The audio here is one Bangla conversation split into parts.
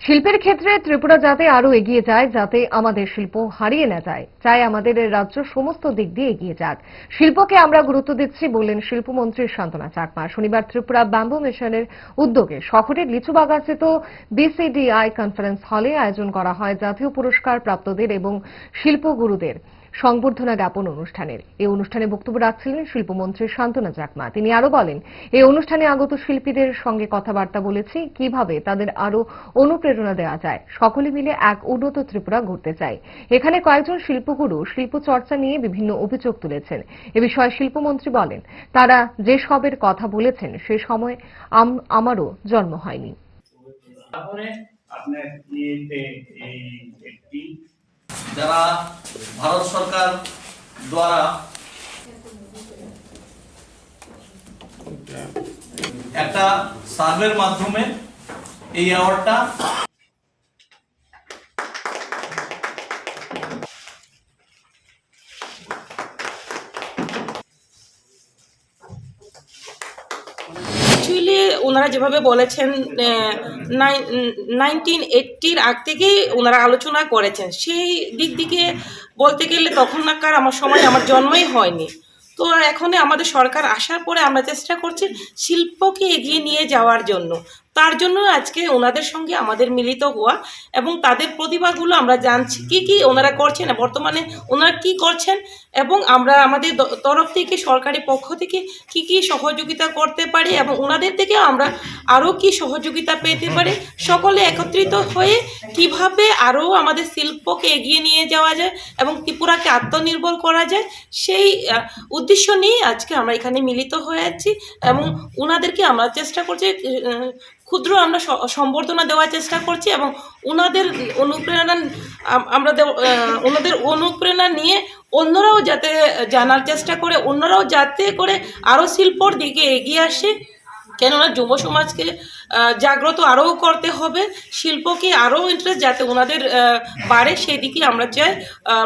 শিল্পের ক্ষেত্রে ত্রিপুরা যাতে আরও এগিয়ে যায়, যাতে আমাদের শিল্প হারিয়ে না যায় চাই আমাদের রাজ্য সমস্ত দিক দিয়ে এগিয়ে যাক। শিল্পকে আমরা গুরুত্ব দিচ্ছি বললেন শিল্পমন্ত্রী সান্তনা চাকমা। শনিবার ত্রিপুরা ব্যাম্বু মিশনের উদ্যোগে শহরের লিচুবাগাস্থিত বিসিডিআই কনফারেন্স হলে আয়োজন করা হয় জাতীয় পুরস্কার প্রাপ্তদের এবং শিল্পগুরুদের। সংবর্ধনা জ্ঞাপন অনুষ্ঠানের। এই অনুষ্ঠানে বক্তব্য রাখছিলেন শিল্পমন্ত্রী শান্তনা চাকমা। তিনি আরও বলেন এই অনুষ্ঠানে আগত শিল্পীদের সঙ্গে কথাবার্তা বলেছি, কীভাবে তাদের আরও অনুপ্রেরণা দেওয়া যায়। সকলে মিলে এক উন্নত ত্রিপুরা গড়তে চাই। এখানে কয়েকজন শিল্পগুরু শিল্প চর্চা নিয়ে বিভিন্ন অভিযোগ তুলেছেন। এ বিষয়ে শিল্পমন্ত্রী বলেন, তারা যে সবের কথা বলেছেন, সে সময় আম- আমারও জন্ম হয়নি। যারা ভারত সরকার দ্বারা একটা সার্ভের মাধ্যমে এই অ্যাওয়ার্ডটা অ্যাকচুয়ালি ওনারা যেভাবে বলেছেন নাইনটিন এইটটির আগ থেকেই ওনারা আলোচনা করেছেন। সেই দিক দিকে বলতে গেলে তখনকার আমার সময় আমার জন্মই হয়নি। তো এখন আমাদের সরকার আসার পরে আমরা চেষ্টা করছি শিল্পকে এগিয়ে নিয়ে যাওয়ার জন্য। তার জন্য আজকে ওনাদের সঙ্গে আমাদের মিলিত হওয়া এবং তাদের প্রতিভাগুলো আমরা জানছি। কি কি ওনারা করছেন, বর্তমানে ওনারা কি করছেন এবং আমরা আমাদের তরফ থেকে সরকারি পক্ষ থেকে কি কি সহযোগিতা করতে পারি এবং ওনাদের থেকে আমরা আরও কি সহযোগিতা পেতে পারি। সকলে একত্রিত হয়ে কীভাবে আরও আমাদের শিল্পকে এগিয়ে নিয়ে যাওয়া যায় এবং ত্রিপুরাকে আত্মনির্ভর করা যায়, সেই উদ্দেশ্য নিয়ে আজকে আমরা এখানে মিলিত হয়েছি এবং ওনাদেরকে আমরা চেষ্টা করছি ক্ষুদ্র আমরা সম্বর্ধনা দেওয়ার চেষ্টা করছি এবং ওনাদের অনুপ্রেরণা আমরা ওনাদের অনুপ্রেরণা নিয়ে অন্যরাও যাতে জানার চেষ্টা করে, অন্যরাও যাতে করে আরও শিল্পর দিকে এগিয়ে আসে। কেননা যুব সমাজকে জাগ্রত আরও করতে হবে, শিল্পকে আরও ইন্টারেস্ট যাতে ওনাদের বাড়ে সেই দিকে আমরা চাই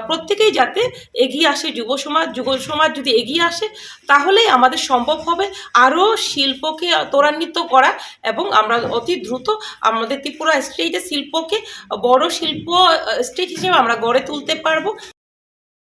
প্রত্যেকেই যাতে এগিয়ে আসে, যুব সমাজ যুব সমাজ যদি এগিয়ে আসে, তাহলেই আমাদের সম্ভব হবে আরও শিল্পকে ত্বরান্বিত করা এবং আমরা অতি দ্রুত আমাদের ত্রিপুরা স্টেটে শিল্পকে বড় শিল্প স্টেট হিসেবে আমরা গড়ে তুলতে পারব।